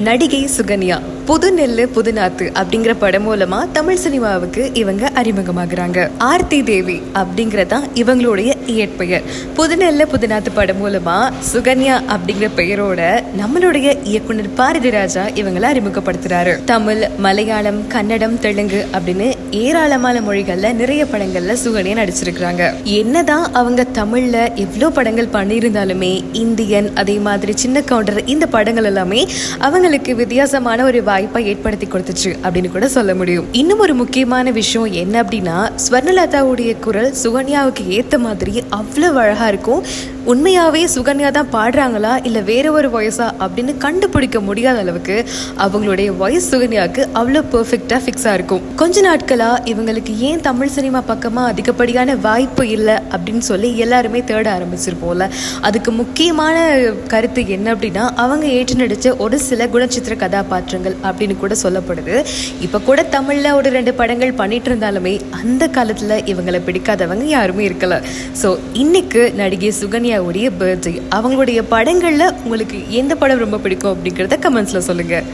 நடிகை சுகன்யா புது நெல்லு புதுநாத்து அப்படிங்கிற படம் மூலமா தமிழ் சினிமாவுக்கு இவங்க அறிமுகமாகிறாங்க. ஆர்த்தி தேவி அப்படிங்கறதான் இவங்களுடைய இயற்பெயர். புது நெல்லு புதுநாத்து படம் மூலமா சுகன்யா அப்படிங்கிற பெயரோட நம்மளுடைய இயக்குனர் பாரதி ராஜா இவங்களை அறிமுகப்படுத்துறாரு. தமிழ் மலையாளம் கன்னடம் தெலுங்கு அப்படின்னு ஏராளமான மொழிகள்ல நிறைய படங்கள்ல சுகன்யா நடிச்சிருக்கிறாங்க. என்னதான் அவங்க தமிழ்ல எவ்வளோ படங்கள் பண்ணியிருந்தாலுமே இந்தியன் அதே மாதிரி சின்ன கவுண்டர் இந்த படங்கள் எல்லாமே அவங்க அவங்களுக்கு வித்தியாசமான ஒரு வாய்ப்பை ஏற்படுத்தி கொடுத்துச்சு அப்படின்னு கூட சொல்ல முடியும். இன்னும் ஒரு முக்கியமான விஷயம் என்ன அப்படின்னா ஸ்வர்ணலதாவுடைய குரல் சுகன்யாவுக்கு ஏத்த மாதிரி அவ்வளவு அழகா இருக்கும். உண்மையாவே சுகன்யா தான் பாடுறாங்களா இல்ல வேற ஒரு வாய்ஸா அப்படின்னு கண்டுபிடிக்க முடியாத அளவுக்கு அவங்களுடைய வாய்ஸ் சுகன்யாவுக்கு அவ்வளோ பெர்ஃபெக்டா ஃபிக்ஸா இருக்கும். கொஞ்ச நாட்களா இவங்களுக்கு ஏன் தமிழ் சினிமா பக்கமா அதிகப்படியான வாய்ப்பு இல்லை அப்படின்னு சொல்லி எல்லாருமே தேட ஆரம்பிச்சிருப்போம்ல. அதுக்கு முக்கியமான கருத்து என்ன அப்படின்னா அவங்க ஏற்று நடிச்ச ஒரு சில குணச்சித்திர கதாபாத்திரங்கள் அப்படின்னு கூட சொல்லப்படுது. இப்போ கூட தமிழில் ஒரு ரெண்டு படங்கள் பண்ணிட்டு இருந்தாலுமே அந்த காலத்தில் இவங்களை பிடிக்காதவங்க யாருமே இருக்கல. ஸோ இன்னைக்கு நடிகை சுகன்யாவுடைய பர்த்டே அவங்களுடைய படங்களில் உங்களுக்கு எந்த படம் ரொம்ப பிடிக்கும் அப்படிங்கிறத கமெண்ட்ஸில் சொல்லுங்கள்